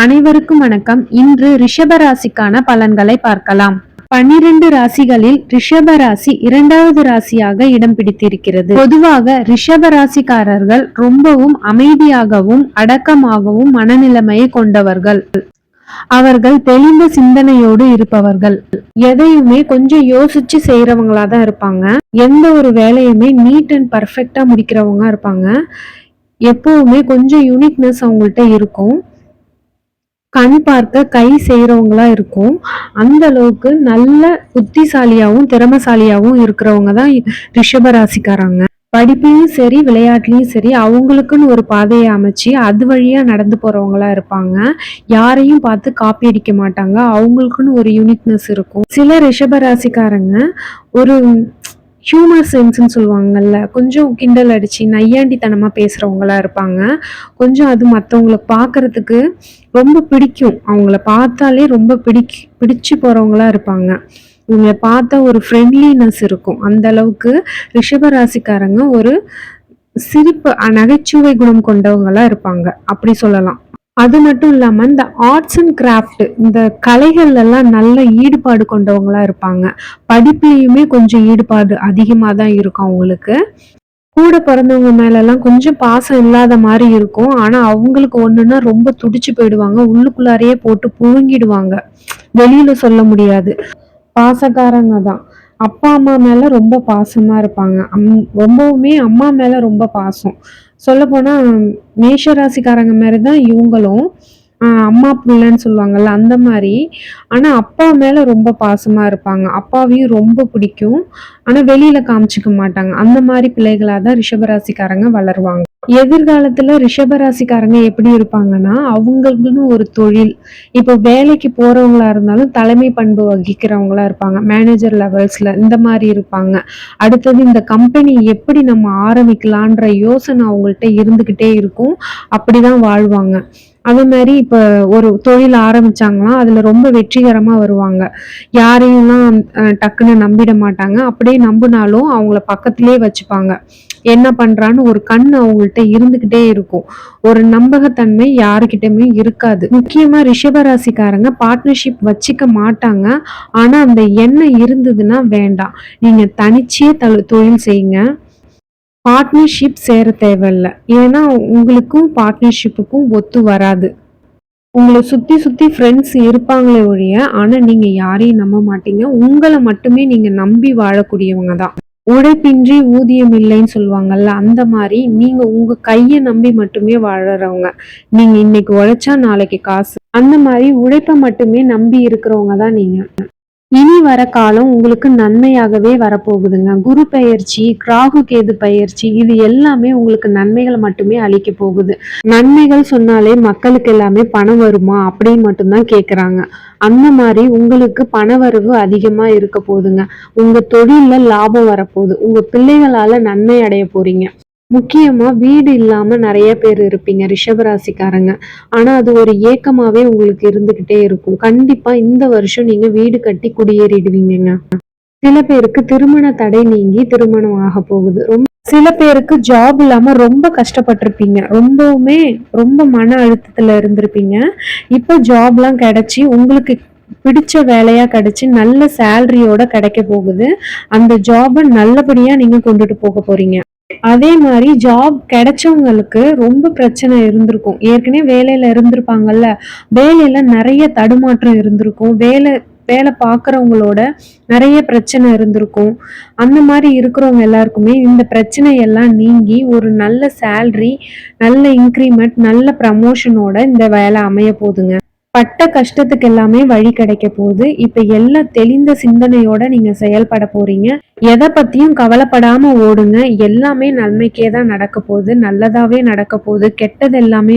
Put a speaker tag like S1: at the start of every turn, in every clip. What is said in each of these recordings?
S1: அனைவருக்கும் வணக்கம். இன்று ரிஷப ராசிக்கான பலன்களை பார்க்கலாம். பன்னிரண்டு ராசிகளில் ரிஷப ராசி இரண்டாவது ராசியாக இடம் பிடித்திருக்கிறது. பொதுவாக ரிஷப ராசிக்காரர்கள் ரொம்பவும் அமைதியாகவும் அடக்கமாகவும் மனநிலைமையை கொண்டவர்கள். அவர்கள் தெளிந்த சிந்தனையோடு இருப்பவர்கள். எதையுமே கொஞ்சம் யோசிச்சு செய்யறவங்களா தான் இருப்பாங்க. எந்த ஒரு வேலையுமே நீட் அண்ட் பர்ஃபெக்டா முடிக்கிறவங்க இருப்பாங்க. எப்பவுமே கொஞ்சம் யூனிக்னஸ் அவங்கள்ட்ட இருக்கும். கண் பார்க்க கை செய்கிறவங்களா இருக்கும். அந்த அளவுக்கு நல்ல புத்திசாலியாகவும் திறமசாலியாகவும் இருக்கிறவங்க தான் ரிஷப ராசிக்காரங்க படிப்புலையும் சரி விளையாட்டுலையும் சரி அவங்களுக்குன்னு ஒரு பாதையை அமைச்சு அது வழியாக நடந்து போகிறவங்களா இருப்பாங்க. யாரையும் பார்த்து காப்பி அடிக்க மாட்டாங்க. அவங்களுக்குன்னு ஒரு யூனிக்னஸ் இருக்கும். சில ரிஷப ராசிக்காரங்க ஒரு ஹியூமர் சென்ஸ்ன்னு சொல்லுவாங்கல்ல கொஞ்சம் கிண்டல் அடித்து நையாண்டித்தனமாக பேசுகிறவங்களா இருப்பாங்க. கொஞ்சம் அது மற்றவங்கள பார்க்கறதுக்கு ரொம்ப பிடிக்கும். அவங்கள பார்த்தாலே ரொம்ப பிடிக் பிடிச்சு போகிறவங்களா இருப்பாங்க. இவங்களை பார்த்தா ஒரு ஃப்ரெண்ட்லினஸ் இருக்கும். அந்த அளவுக்கு ரிஷபராசிக்காரங்க ஒரு சிரிப்பு நகைச்சுவை குணம் கொண்டவங்களாக இருப்பாங்க. அப்படி சொல்லலாம். அது மட்டும் இல்லாமல் இந்த ஆர்ட்ஸ் அண்ட் கிராஃப்ட் இந்த கலைகள்லாம் நல்ல ஈடுபாடு கொண்டவங்களா இருப்பாங்க. படிப்புலயுமே கொஞ்சம் ஈடுபாடு அதிகமாக தான் இருக்கும் அவங்களுக்கு. கூட பிறந்தவங்க மேலெல்லாம் கொஞ்சம் பாசம் இல்லாத மாதிரி இருக்கும். ஆனால் அவங்களுக்கு ஒன்றுன்னா ரொம்ப துடிச்சு போயிடுவாங்க. உள்ளுக்குள்ளாரையே போட்டு புழுங்கிடுவாங்க. வெளியில் சொல்ல முடியாது. பாசக்காரங்க தான். அப்பா அம்மா மேல ரொம்ப பாசமா இருப்பாங்க. அம் ரொம்பவுமே அம்மா மேல ரொம்ப பாசம். சொல்லப்போனால் மேஷ ராசிக்காரங்க மாதிரி தான் இவங்களும் அம்மா பிள்ளைன்னு சொல்லுவாங்கல்ல அந்த மாதிரி. ஆனா அப்பா மேல ரொம்ப பாசமா இருப்பாங்க. அப்பாவையும் ரொம்ப பிடிக்கும். ஆனா வெளியில காமிச்சிக்க மாட்டாங்க. அந்த மாதிரி பிள்ளைகளா தான் ரிஷபராசிக்காரங்க வளருவாங்க. எதிர்காலத்துல ரிஷபராசிக்காரங்க எப்படி இருப்பாங்கன்னா அவங்களுக்குன்னு ஒரு தொழில். இப்போ வேலைக்கு போறவங்களா இருந்தாலும் தலைமை பண்பு வகிக்கிறவங்களா இருப்பாங்க. மேனேஜர் லெவல்ஸ்ல இந்த மாதிரி இருப்பாங்க. அடுத்தது இந்த கம்பெனி எப்படி நம்ம ஆரம்பிக்கலான்ற யோசனை அவங்கள்ட்ட இருந்துகிட்டே இருக்கும். அப்படிதான் வாழ்வாங்க. அதே மாதிரி இப்போ ஒரு தொழில் ஆரம்பிச்சாங்கன்னா அதில் ரொம்ப வெற்றிகரமாக வருவாங்க. யாரையும்லாம் டக்குன்னு நம்பிட மாட்டாங்க. அப்படியே நம்பினாலும் அவங்கள பக்கத்திலே வச்சுப்பாங்க. என்ன பண்றான்னு ஒரு கண் அவங்கள்ட்ட இருந்துகிட்டே இருக்கும். ஒரு நம்பகத்தன்மை யாருக்கிட்டமே இருக்காது. முக்கியமா ரிஷபராசிக்காரங்க பார்ட்னர்ஷிப் வச்சுக்க மாட்டாங்க. ஆனா அந்த எண்ணம் இருந்ததுன்னா வேண்டாம். நீங்க தனிச்சே தொழில் செய்யுங்க. பார்ட்னர்ஷிப் சேர தேவையில்ல. ஏன்னா உங்களுக்கும் பார்ட்னர்ஷிப்புக்கும் ஒத்து வராது. உங்களை சுற்றி சுற்றி ஃப்ரெண்ட்ஸ் இருப்பாங்களே ஒழிய ஆனால் நீங்கள் யாரையும் நம்ப மாட்டீங்க. உங்களை மட்டுமே நீங்கள் நம்பி வாழக்கூடியவங்க தான். உழைப்பின்றி ஊதியம் இல்லைன்னு சொல்லுவாங்கல்ல அந்த மாதிரி நீங்கள் உங்கள் கையை நம்பி மட்டுமே வாழறவங்க. நீங்கள் இன்னைக்கு உழைச்சா நாளைக்கு காசு. அந்த மாதிரி உழைப்பை மட்டுமே நம்பி இருக்கிறவங்க தான் நீங்கள் இனி வர காலம் உங்களுக்கு நன்மையாகவே வரப்போகுதுங்க. குரு பயிற்சி கிராகு கேது பயிற்சி இது எல்லாமே உங்களுக்கு நன்மைகளை மட்டுமே அளிக்க போகுது. நன்மைகள் சொன்னாலே மக்களுக்கு எல்லாமே பணம் வருமா அப்படின்னு மட்டும்தான் கேக்குறாங்க. அந்த மாதிரி உங்களுக்கு பணவரவு அதிகமா இருக்க போகுதுங்க. உங்க தொழில்ல லாபம் வரப்போகுது. உங்க பிள்ளைகளால நன்மை அடைய போறீங்க. முக்கியமாக வீடு இல்லாமல் நிறைய பேர் இருப்பீங்க ரிஷபராசிக்காரங்க. ஆனால் அது ஒரு ஏக்கமாகவே உங்களுக்கு இருந்துக்கிட்டே இருக்கும். கண்டிப்பாக இந்த வருஷம் நீங்கள் வீடு கட்டி குடியேறிடுவீங்கங்க. சில பேருக்கு திருமண தடை நீங்கி திருமணம் ஆக போகுது. ரொம்ப சில பேருக்கு ஜாப் இல்லாம ரொம்ப கஷ்டப்பட்டிருப்பீங்க. ரொம்பவுமே ரொம்ப மன அழுத்தத்துல இருந்திருப்பீங்க. இப்போ ஜாப்லாம் கிடைச்சி உங்களுக்கு பிடிச்ச வேலையா கிடச்சி நல்ல சேலரியோட கிடைக்க போகுது. அந்த ஜாபை நல்லபடியா நீங்க கொண்டுட்டு போக போறீங்க. அதே மாதிரி ஜாப் கிடைச்சவங்களுக்கு ரொம்ப பிரச்சனை இருந்திருக்கும். ஏற்கனவே வேலையில் இருந்திருப்பாங்கல்ல. வேலையில நிறைய தடுமாற்றம் இருந்திருக்கும். வேலை வேலை பார்க்குறவங்களோட நிறைய பிரச்சனை இருந்திருக்கும். அந்த மாதிரி இருக்கிறவங்க எல்லாருக்குமே இந்த பிரச்சனை எல்லாம் நீங்கி ஒரு நல்ல சேல்ரி நல்ல இன்க்ரிமெண்ட் நல்ல ப்ரமோஷனோட இந்த வேலை அமைய போகுதுங்க. பட்ட கஷ்டத்துக்கு எல்லாமே வழி கிடைக்க போகுது. இப்ப எல்லாம் தெளிந்த சிந்தனையோட நீங்க செயல்பட போறீங்க. எதை பத்தியும் கவலைப்படாம ஓடுங்க. எல்லாமே நன்மைக்கே தான் நடக்க போகுது. நல்லதாவே நடக்க போகுது. கெட்டது எல்லாமே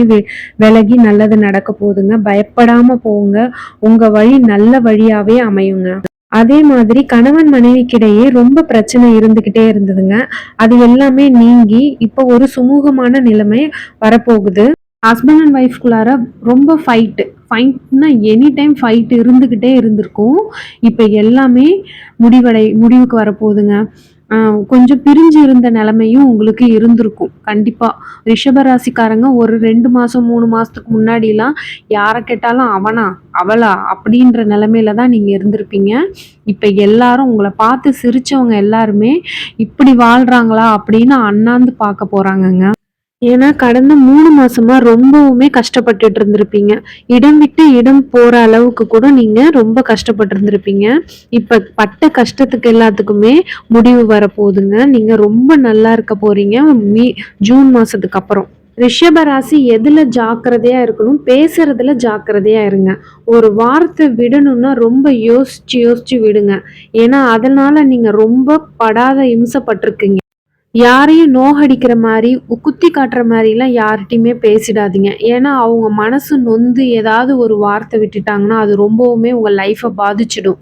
S1: விலகி நல்லது நடக்க போகுதுங்க. பயப்படாம போங்க. உங்க வழி நல்ல வழியாவே அமையுங்க. அதே மாதிரி கணவன் மனைவிக்கிடையே ரொம்ப பிரச்சனை இருந்துகிட்டே இருந்ததுங்க. அது எல்லாமே நீங்கி இப்போ ஒரு சுமூகமான நிலைமை வரப்போகுது. ஹஸ்பண்ட் அண்ட் ஒய்ஃப்குள்ளார ரொம்ப ஃபைட்டு ஃபைட்னா எனி டைம் ஃபைட் இருந்துக்கிட்டே இருந்திருக்கும். இப்போ எல்லாமே முடிவடை முடிவுக்கு வரப்போகுதுங்க. கொஞ்சம் பிரிஞ்சு இருந்த நிலமையும் உங்களுக்கு இருந்திருக்கும். கண்டிப்பாக ரிஷபராசிக்காரங்க ஒரு ரெண்டு மாதம் மூணு மாதத்துக்கு முன்னாடிலாம் யாரை கேட்டாலும் அவனா அவளா அப்படின்ற நிலமையில தான் நீங்கள் இருந்திருப்பீங்க. இப்போ எல்லாரும் உங்களை பார்த்து சிரித்தவங்க எல்லாருமே இப்படி வாழ்கிறாங்களா அப்படின்னு அண்ணாந்து பார்க்க போகிறாங்கங்க ஏன்னா கடந்த மூணு மாசமா ரொம்பவுமே கஷ்டப்பட்டுட்டு இருந்திருப்பீங்க. இடம் விட்டு இடம் போற அளவுக்கு கூட நீங்க ரொம்ப கஷ்டப்பட்டு இருந்திருப்பீங்க. இப்ப பட்ட கஷ்டத்துக்கு எல்லாத்துக்குமே முடிவு வரப்போகுதுங்க. நீங்க ரொம்ப நல்லா இருக்க போறீங்க. மீ ஜூன் மாசத்துக்கு அப்புறம். ரிஷப ராசி எதுல ஜாக்கிரதையா இருக்கணும்? பேசுறதுல ஜாக்கிரதையா இருங்க. ஒரு வார்த்தை விடணும்னா ரொம்ப யோசிச்சு யோசிச்சு விடுங்க. ஏன்னா அதனால நீங்க ரொம்ப படாத இம்சப்பட்டிருக்கீங்க. யாரையும் நோகடிக்கிற மாதிரி குத்தி காட்டுற மாதிரிலாம் யார்கிட்டையுமே பேசிடாதீங்க. ஏன்னா அவங்க மனசு நொந்து ஏதாவது ஒரு வார்த்தை விட்டுட்டாங்கன்னா அது ரொம்பவுமே உங்கள் லைஃப்பை பாதிச்சிடும்.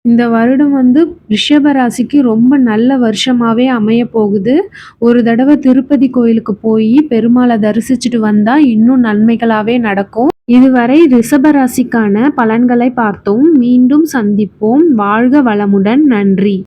S1: இந்த வருடம் வந்து ரிஷப ராசிக்கு ரொம்ப நல்ல வருஷமாகவே அமைய போகுது. ஒரு தடவை திருப்பதி கோயிலுக்கு போய் பெருமாளை தரிசிச்சுட்டு வந்தால் இன்னும் நன்மைகளாகவே நடக்கும். இதுவரை ரிஷப ராசிக்கான பலன்களை பார்த்தோம். மீண்டும் சந்திப்போம். வாழ்க வளமுடன். நன்றி.